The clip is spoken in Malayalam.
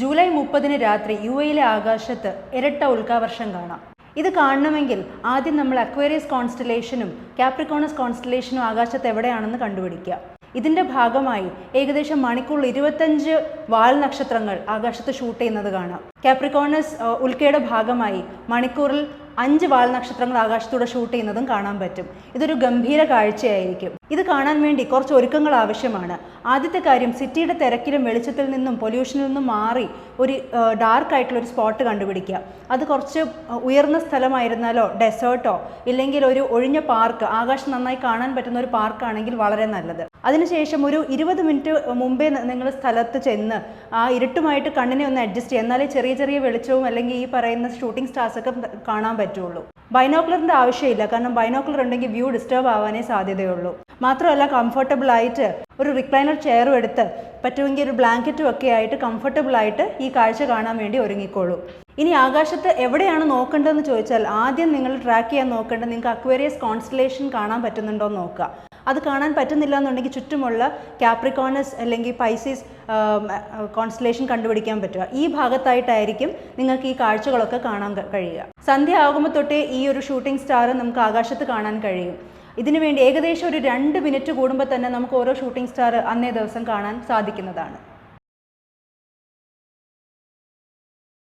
ജൂലൈ മുപ്പതിന് രാത്രി യു എയിലെ ആകാശത്ത് ഇരട്ട ഉൽക്കാവർഷം കാണാം. ഇത് കാണണമെങ്കിൽ ആദ്യം നമ്മൾ അക്വേറിയസ് കോൺസ്റ്റലേഷനും കാപ്രിക്കോണസ് കോൺസ്റ്റലേഷനും ആകാശത്ത് എവിടെയാണെന്ന് കണ്ടുപിടിക്കുക. ഇതിന്റെ ഭാഗമായി ഏകദേശം മണിക്കൂർ ഇരുപത്തഞ്ച് വാൽ നക്ഷത്രങ്ങൾ ആകാശത്ത് ഷൂട്ട് ചെയ്യുന്നത് കാണാം. കാപ്രിക്കോണസ് ഉൽക്കയുടെ ഭാഗമായി മണിക്കൂറിൽ അഞ്ച് വാൽ നക്ഷത്രങ്ങൾ ആകാശത്തൂടെ ഷൂട്ട് ചെയ്യുന്നതും കാണാൻ പറ്റും. ഇതൊരു ഗംഭീര കാഴ്ചയായിരിക്കും. ഇത് കാണാൻ വേണ്ടി കുറച്ച് ഒരുക്കങ്ങൾ ആവശ്യമാണ്. ആദ്യത്തെ കാര്യം സിറ്റിയുടെ തിരക്കിലും വെളിച്ചത്തിൽ നിന്നും പൊല്യൂഷനിൽ നിന്നും മാറി ഒരു ഡാർക്ക് ആയിട്ടുള്ള ഒരു സ്പോട്ട് കണ്ടുപിടിക്കുക. അത് കുറച്ച് ഉയർന്ന സ്ഥലമായിരുന്നാലോ ഡെസേർട്ടോ ഇല്ലെങ്കിൽ ഒരു ഒഴിഞ്ഞ പാർക്ക് ആകാശം നന്നായി കാണാൻ പറ്റുന്ന ഒരു പാർക്കാണെങ്കിൽ വളരെ നല്ലത്. അതിനുശേഷം ഒരു ഇരുപത് മിനിറ്റ് മുമ്പേ നിങ്ങൾ സ്ഥലത്ത് ചെന്ന് ആ ഇരുട്ടുമായിട്ട് കണ്ണിനെ ഒന്ന് അഡ്ജസ്റ്റ് ചെയ്യുക. എന്നാലേ ചെറിയ ചെറിയ വെളിച്ചവും അല്ലെങ്കിൽ ഈ പറയുന്ന ഷൂട്ടിംഗ് സ്റ്റാർസ് ഒക്കെ കാണാൻ പറ്റുള്ളൂ. ബൈനോക്കുലറിന്റെ ആവശ്യമില്ല. കാരണം ബൈനോക്കുലർ ഉണ്ടെങ്കിൽ വ്യൂ ഡിസ്റ്റർബ് ആവാനേ സാധ്യതയുള്ളൂ. മാത്രമല്ല കംഫർട്ടബിൾ ആയിട്ട് ഒരു റിക്ലൈനർ ചെയറും എടുത്ത് പറ്റുമെങ്കിൽ ഒരു ബ്ലാങ്കറ്റും ഒക്കെ ആയിട്ട് കംഫർട്ടബിൾ ആയിട്ട് ഈ കാഴ്ച കാണാൻ വേണ്ടി ഒരുങ്ങിക്കോളൂ. ഇനി ആകാശത്ത് എവിടെയാണ് നോക്കേണ്ടതെന്ന് ചോദിച്ചാൽ ആദ്യം നിങ്ങൾ ട്രാക്ക് ചെയ്യാൻ നോക്കേണ്ടത് നിങ്ങൾക്ക് അക്വേറിയസ് കോൺസ്റ്റലേഷൻ കാണാൻ പറ്റുന്നുണ്ടോ എന്ന് നോക്കുക. അത് കാണാൻ പറ്റുന്നില്ല എന്നുണ്ടെങ്കിൽ ചുറ്റുമുള്ള കാപ്രിക്കോണസ് അല്ലെങ്കിൽ പൈസീസ് കോൺസ്റ്റലേഷൻ കണ്ടുപിടിക്കാൻ പറ്റുക. ഈ ഭാഗത്തായിട്ടായിരിക്കും നിങ്ങൾക്ക് ഈ കാഴ്ചകളൊക്കെ കാണാൻ കഴിയുക. സന്ധ്യ ആകുമ്പോൾ തൊട്ടേ ഈ ഒരു ഷൂട്ടിംഗ് സ്റ്റാർ നമുക്ക് ആകാശത്ത് കാണാൻ കഴിയും. ഇതിനു വേണ്ടി ഏകദേശം ഒരു രണ്ട് മിനിറ്റ് കൂടുമ്പോൾ തന്നെ നമുക്ക് ഓരോ ഷൂട്ടിംഗ് സ്റ്റാർ അന്നേ ദിവസം കാണാൻ സാധിക്കുന്നതാണ്.